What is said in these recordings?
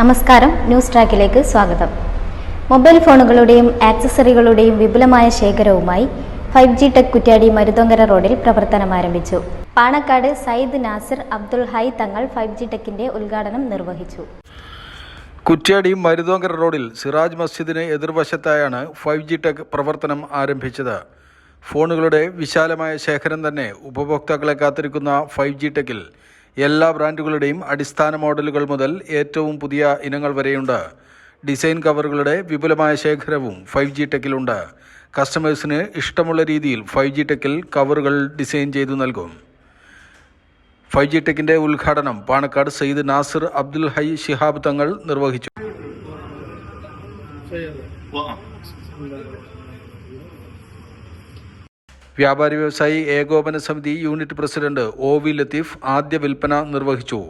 നമസ്കാരം. ന്യൂസ് ട്രാക്കിലേക്ക് സ്വാഗതം. മൊബൈൽ ഫോണുകളുടെയും ആക്സസറികളുടെയും വിപുലമായ ശേഖരവുമായി five G tech Kuttiady Maruthonkara റോഡിൽ പ്രവർത്തനം ആരംഭിച്ചു. പാണക്കാട് സയ്യിദ് നാസിർ അബ്ദുൽ ഹൈ തങ്ങൾ ഫൈവ് ജി ടെക്കിന്റെ ഉദ്ഘാടനം നിർവഹിച്ചു. കുറ്റ്യാടി മരുതോങ്കര റോഡിൽ സിറാജ് മസ്ജിദിന് എതിർവശത്തായാണ് ഫൈവ് ജി ടെക് പ്രവർത്തനം ആരംഭിച്ചത്. ഫോണുകളുടെ വിശാലമായ ശേഖരം തന്നെ ഉപഭോക്താക്കളെ കാത്തിരിക്കുന്ന ഫൈവ് ജി ടെക്കിൽ എല്ലാ ബ്രാൻഡുകളുടെയും അടിസ്ഥാന മോഡലുകൾ മുതൽ ഏറ്റവും പുതിയ ഇനങ്ങൾ വരെയുണ്ട്. ഡിസൈൻ കവറുകളുടെ വിപുലമായ ശേഖരവും ഫൈവ് ജി ടെക്കിലുണ്ട്. കസ്റ്റമേഴ്സിന് ഇഷ്ടമുള്ള രീതിയിൽ ഫൈവ് ജി ടെക്കിൽ കവറുകൾ ഡിസൈൻ ചെയ്തു നൽകും. ഫൈവ് ജി ടെക്കിന്റെ ഉദ്ഘാടനം പാണക്കാട് സയ്യിദ് നാസിർ അബ്ദുൽ ഹൈ ശിഹാബ് തങ്ങൾ നിർവഹിച്ചു. വ്യാപാരി വ്യവസായി ഏകോപന സമിതി unit president O V Latheef ആദ്യ വിൽപ്പന നിർവഹിച്ചു.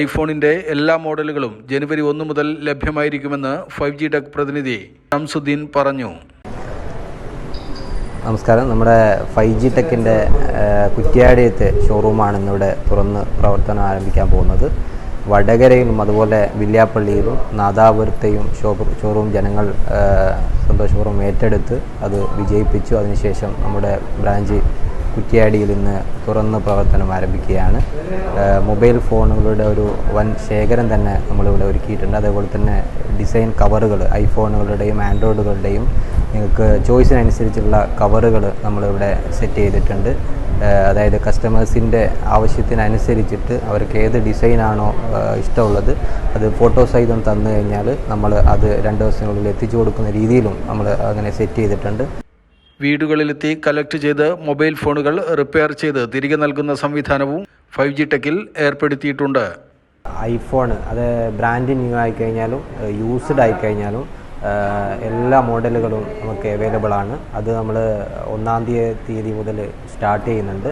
ഐഫോണിന്റെ എല്ലാ മോഡലുകളും ജനുവരി ഒന്ന് മുതൽ ലഭ്യമായിരിക്കുമെന്ന് ഫൈവ് ജി ടെക് പ്രതിനിധി ഷംസുദ്ദീൻ പറഞ്ഞു. നമസ്കാരം. നമ്മുടെ ഫൈവ് ജി ടെക്കിന്റെ കുറ്റ്യാടിയത്തെ ഷോറൂമാണ് ഇന്നിവിടെ തുറന്ന് പ്രവർത്തനം ആരംഭിക്കാൻ പോകുന്നത്. വടകരയിലും അതുപോലെ വില്യാപ്പള്ളിയിലും നാദാപുരത്തെയും ഷോറൂം ജനങ്ങൾ സന്തോഷപൂർവം ഏറ്റെടുത്ത് അത് വിജയിപ്പിച്ചു. അതിനുശേഷം നമ്മുടെ ബ്രാഞ്ച് കുറ്റിയാടിയിൽ ഇന്ന് തുറന്ന് പ്രവർത്തനം ആരംഭിക്കുകയാണ്. മൊബൈൽ ഫോണുകളുടെ ഒരു വൻ ശേഖരം തന്നെ നമ്മളിവിടെ ഒരുക്കിയിട്ടുണ്ട്. അതേപോലെ തന്നെ ഡിസൈൻ കവറുകൾ ഐഫോണുകളുടെയും ആൻഡ്രോയിഡുകളുടെയും നിങ്ങൾക്ക് ചോയ്സിനനുസരിച്ചുള്ള കവറുകൾ നമ്മളിവിടെ സെറ്റ് ചെയ്തിട്ടുണ്ട്. അതായത് കസ്റ്റമേഴ്സിന്റെ ആവശ്യത്തിനനുസരിച്ചിട്ട് അവർക്ക് ഏത് ഡിസൈനാണോ ഇഷ്ടമുള്ളത് അത് ഫോട്ടോ സഹിതം തന്നു കഴിഞ്ഞാൽ നമ്മൾ അത് രണ്ട് ദിവസത്തിനുള്ളിൽ എത്തിച്ചു കൊടുക്കുന്ന രീതിയിലും നമ്മൾ അങ്ങനെ സെറ്റ് ചെയ്തിട്ടുണ്ട്. വീടുകളിലെത്തി കളക്ട് ചെയ്ത് മൊബൈൽ ഫോണുകൾ റിപ്പയർ ചെയ്ത് തിരികെ നൽകുന്ന സംവിധാനവും ഫൈവ് ജി ടെക്കിൽ ഏർപ്പെടുത്തിയിട്ടുണ്ട്. ഐഫോൺ അത് ബ്രാൻഡ് ന്യൂ ആയിക്കഴിഞ്ഞാലും യൂസ്ഡ് ആയിക്കഴിഞ്ഞാലും എല്ലാ മോഡലുകളും നമുക്ക് അവൈലബിൾ ആണ്. അത് നമ്മൾ ഒന്നാം തീയതി മുതൽ സ്റ്റാർട്ട് ചെയ്യുന്നുണ്ട്.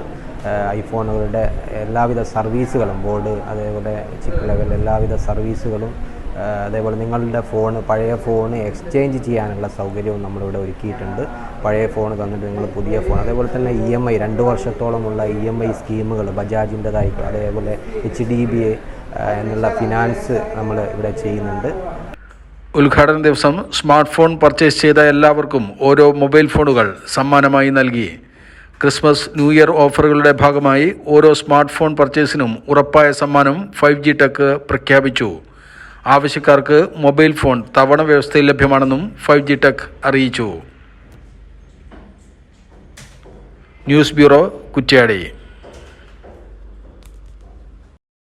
ഐഫോണുകളുടെ എല്ലാവിധ സർവീസുകളും ബോർഡ് അതേപോലെ ചിപ്പ് ലെവൽ എല്ലാവിധ സർവീസുകളും അതേപോലെ നിങ്ങളുടെ ഫോൺ പഴയ ഫോൺ എക്സ്ചേഞ്ച് ചെയ്യാനുള്ള സൗകര്യവും നമ്മളിവിടെ ഒരുക്കിയിട്ടുണ്ട്. പഴയ ഫോൺ തന്നിട്ട് നിങ്ങൾ പുതിയ ഫോൺ അതേപോലെ തന്നെ ഇ എം ഐ രണ്ട് വർഷത്തോളമുള്ള ഇ എം ഐ സ്കീമുകൾ ബജാജിന്റെതായിട്ട് അതേപോലെ എച്ച് ഡി ബി എ എന്നുള്ള ഫിനാൻസ് നമ്മൾ ഇവിടെ ചെയ്യുന്നുണ്ട്. ഉദ്ഘാടന ദിവസം സ്മാർട്ട് ഫോൺ പർച്ചേസ് ചെയ്ത എല്ലാവർക്കും ഓരോ മൊബൈൽ ഫോണുകൾ സമ്മാനമായി നൽകി. ക്രിസ്മസ് ന്യൂ ഇയർ ഓഫറുകളുടെ ഭാഗമായി ഓരോ സ്മാർട്ട് ഫോൺ പർച്ചേസിനും ഉറപ്പായ സമ്മാനം ഫൈവ് ജി ടെക് പ്രഖ്യാപിച്ചു. ആവശ്യക്കാർക്ക് മൊബൈൽ ഫോൺ തവണ വ്യവസ്ഥയിൽ ലഭ്യമാണെന്നും ഫൈവ് ജി ടെക് അറിയിച്ചു. News bureau Kuttiady.